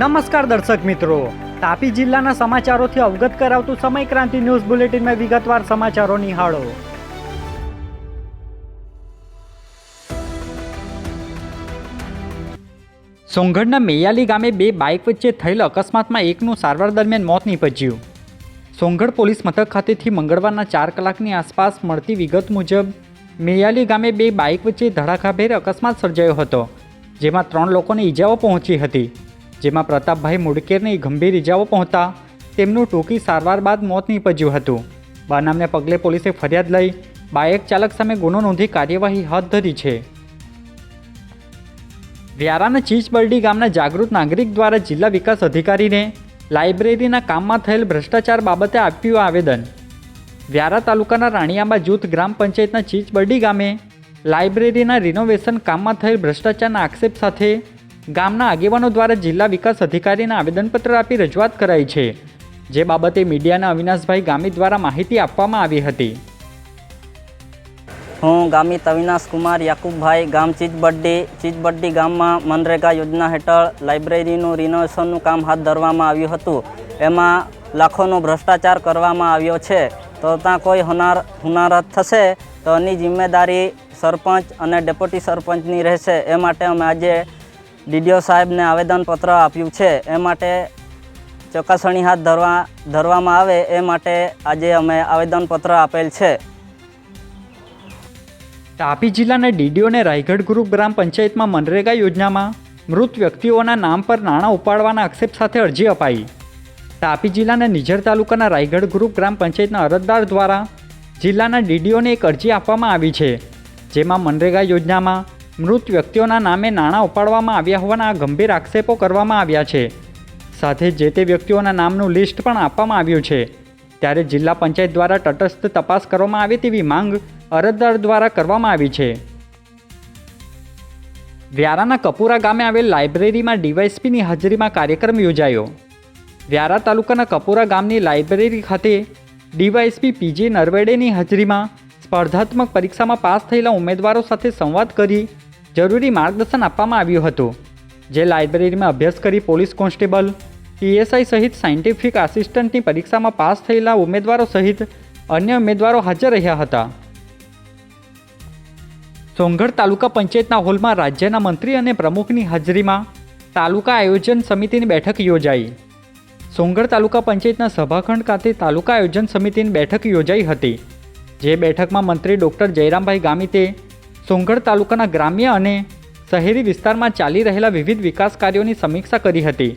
નમસ્કાર દર્શક મિત્રો. તાપી જિલ્લાના સમાચારોથી અવગત કરાવતું સમય ક્રાંતિ ન્યૂઝ બુલેટિનમાં વિગતવાર સમાચારો નિહાળો. સોંગઢના મેયાલી ગામે બે બાઇક વચ્ચે થયેલ અકસ્માતમાં એકનું સારવાર દરમિયાન મોત નીપજ્યું. સોંગઢ પોલીસ મથક ખાતેથી મંગળવારના ચાર કલાકની આસપાસ મળતી વિગત મુજબ, મેયાલી ગામે બે બાઇક વચ્ચે ધડાકાભેર અકસ્માત સર્જાયો હતો, જેમાં ત્રણ લોકોને ઈજાઓ પહોંચી હતી. જેમાં પ્રતાપભાઈ મુડકેરને ગંભીર ઈજાઓ પહોંચતા તેમનું ટૂંકી સારવાર બાદ મોત નીપજ્યું હતું. બાનામને પગલે પોલીસે ફરિયાદ લઈ બાઇક ચાલક સામે ગુનો નોંધી કાર્યવાહી હાથ ધરી છે. વ્યારાના ચીચબરડી ગામના જાગૃત નાગરિક દ્વારા જિલ્લા વિકાસ અધિકારીને લાઇબ્રેરીના કામમાં થયેલ ભ્રષ્ટાચાર બાબતે આપ્યું આવેદન. વ્યારા તાલુકાના રાણીયાંબા જૂથ ગ્રામ પંચાયતના ચીચબરડી ગામે લાઇબ્રેરીના રિનોવેશન કામમાં થયેલ ભ્રષ્ટાચારના આક્ષેપ સાથે ગામના આગેવાનો દ્વારા જિલ્લા વિકાસ અધિકારીને આવેદનપત્ર આપી રજૂઆત કરાઈ છે, જે બાબતે મીડિયાના અવિનાશભાઈ ગામી દ્વારા માહિતી આપવામાં આવી હતી. હું ગામિત અવિનાશ કુમાર યાકુબભાઈ ગામ ચીજબડ્ડી ચીજબડ્ડી ગામમાં મનરેગા યોજના હેઠળ લાઇબ્રેરીનું રિનોવેશનનું કામ હાથ ધરવામાં આવ્યું હતું. એમાં લાખોનો ભ્રષ્ટાચાર કરવામાં આવ્યો છે. તો ત્યાં કોઈ હોનાર, હુનારત થશે તો એની જિમ્મેદારી સરપંચ અને ડેપ્યુટી સરપંચની રહેશે. એ માટે અમે આજે ડીડીઓ સાહેબને આવેદનપત્ર આપ્યું છે. એ માટે ચકાસણી હાથ ધરવા, ધરવામાં આવે એ માટે આજે અમે આવેદનપત્ર આપેલ છે. તાપી જિલ્લાના ડીડીઓને રાયગઢ ગ્રુપ ગ્રામ પંચાયતમાં મનરેગા યોજનામાં મૃત વ્યક્તિઓના નામ પર નાણાં ઉપાડવાના આક્ષેપ સાથે અરજી અપાઈ. તાપી જિલ્લાના નિઝર તાલુકાના રાયગઢ ગ્રુપ ગ્રામ પંચાયતના અરજદાર દ્વારા જિલ્લાના ડીડીઓને એક અરજી આપવામાં આવી છે, જેમાં મનરેગા યોજનામાં મૃત વ્યક્તિઓના નામે નાણાં ઉપાડવામાં આવ્યા હોવાના ગંભીર આક્ષેપો કરવામાં આવ્યા છે. સાથે જે તે વ્યક્તિઓના નામનું લિસ્ટ પણ આપવામાં આવ્યું છે. ત્યારે જિલ્લા પંચાયત દ્વારા તટસ્થ તપાસ કરવામાં આવે તેવી માંગ અરજદાર દ્વારા કરવામાં આવી છે. વ્યારાના કપુરા ગામે આવેલ લાઇબ્રેરીમાં ડીવાયસપીની હાજરીમાં કાર્યક્રમ યોજાયો. વ્યારા તાલુકાના કપુરા ગામની લાઇબ્રેરી ખાતે ડીવાયસપી પીજી નરવેડેની હાજરીમાં સ્પર્ધાત્મક પરીક્ષામાં પાસ થયેલા ઉમેદવારો સાથે સંવાદ કરી જરૂરી માર્ગદર્શન આપવામાં આવ્યું હતું, જે લાઇબ્રેરીમાં અભ્યાસ કરી પોલીસ કોન્સ્ટેબલ, પીએસઆઈ સહિત સાયન્ટિફિક આસિસ્ટન્ટની પરીક્ષામાં પાસ થયેલા ઉમેદવારો સહિત અન્ય ઉમેદવારો હાજર રહ્યા હતા. સોંગઢ તાલુકા પંચાયતના હોલમાં રાજ્યના મંત્રી અને પ્રમુખની હાજરીમાં તાલુકા આયોજન સમિતિની બેઠક યોજાઈ. સોંગઢ તાલુકા પંચાયતના સભાખંડ ખાતે તાલુકા આયોજન સમિતિની બેઠક યોજાઈ હતી, જે બેઠકમાં મંત્રી ડૉક્ટર જયરામભાઈ ગામિતે સોંગઢ તાલુકાના ગ્રામ્ય અને શહેરી વિસ્તારમાં ચાલી રહેલા વિવિધ વિકાસ કાર્યોની સમીક્ષા કરી હતી.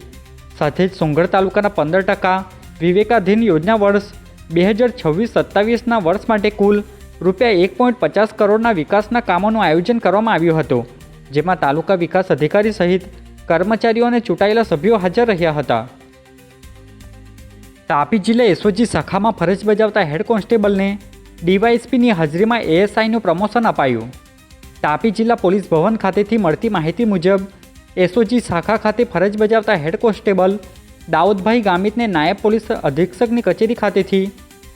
સાથે જ સોંગઢ તાલુકાના પંદર ટકા વિવેકાધીન યોજના વર્ષ બે હજાર છવ્વીસ સત્તાવીસના વર્ષ માટે કુલ રૂપિયા એક પોઈન્ટ પચાસ કરોડના વિકાસના કામોનું આયોજન કરવામાં આવ્યું હતું, જેમાં તાલુકા વિકાસ અધિકારી સહિત કર્મચારીઓ અને ચૂંટાયેલા સભ્યો હાજર રહ્યા હતા. તાપી જિલ્લા એસઓજી શાખામાં ફરજ બજાવતા હેડ કોન્સ્ટેબલને ડીવાયએસપીની હાજરીમાં એએસઆઈનું પ્રમોશન અપાયું. તાપી જિલ્લા પોલીસ ભવન ખાતેથી મળતી માહિતી મુજબ, એસઓજી શાખા ખાતે ફરજ બજાવતા હેડ કોન્સ્ટેબલ દાઉદભાઈ ગામિતને નાયબ પોલીસ અધિક્ષકની કચેરી ખાતેથી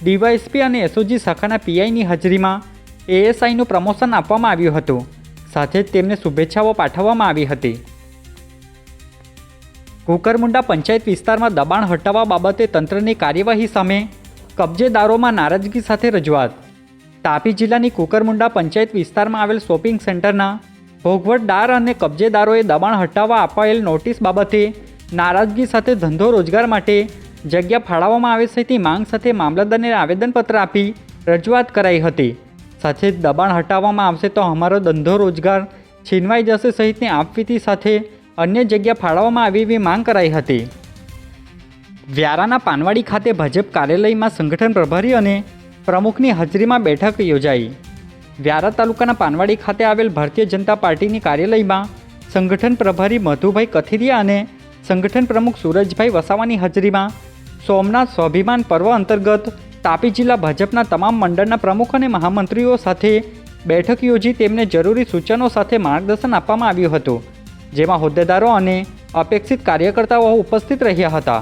ડીવાયએસપી અને એસઓજી શાખાના પીઆઈની હાજરીમાં એએસઆઈનું પ્રમોશન આપવામાં આવ્યું હતું. સાથે જ તેમને શુભેચ્છાઓ પાઠવવામાં આવી હતી. કુકરમુંડા પંચાયત વિસ્તારમાં દબાણ હટાવવા બાબતે તંત્રની કાર્યવાહી સામે કબજેદારોમાં નારાજગી સાથે રજૂઆત. તાપી જિલ્લાની કુકરમુંડા પંચાયત વિસ્તારમાં આવેલ શોપિંગ સેન્ટરના ભોગવટદાર અને કબજેદારોએ દબાણ હટાવવા અપાયેલ નોટિસ બાબતે નારાજગી સાથે ધંધો રોજગાર માટે જગ્યા ફાળવવામાં આવે છે તે માંગ સાથે મામલતદારને આવેદનપત્ર આપી રજૂઆત કરાઈ હતી. સાથે જ દબાણ હટાવવામાં આવશે તો અમારો ધંધો રોજગાર છીનવાઈ જશે સહિતની આપવીતી સાથે અન્ય જગ્યા ફાળવવામાં આવી એવી માંગ કરાઈ હતી. વ્યારાના પાનવાડી ખાતે ભાજપ કાર્યાલયમાં સંગઠન પ્રભારી અને પ્રમુખની હાજરીમાં બેઠક યોજાઈ. વ્યારા તાલુકાના પાનવાડી ખાતે આવેલ ભારતીય જનતા પાર્ટીની કાર્યાલયમાં સંગઠન પ્રભારી મધુભાઈ કથિરિયા અને સંગઠન પ્રમુખ સુરજભાઈ વસાવાની હાજરીમાં સોમનાથ સ્વાભિમાન પર્વ અંતર્ગત તાપી જિલ્લા ભાજપના તમામ મંડળના પ્રમુખ અને મહામંત્રીઓ સાથે બેઠક યોજી તેમને જરૂરી સૂચનો સાથે માર્ગદર્શન આપવામાં આવ્યું હતું, જેમાં હોદ્દેદારો અને અપેક્ષિત કાર્યકર્તાઓ ઉપસ્થિત રહ્યા હતા.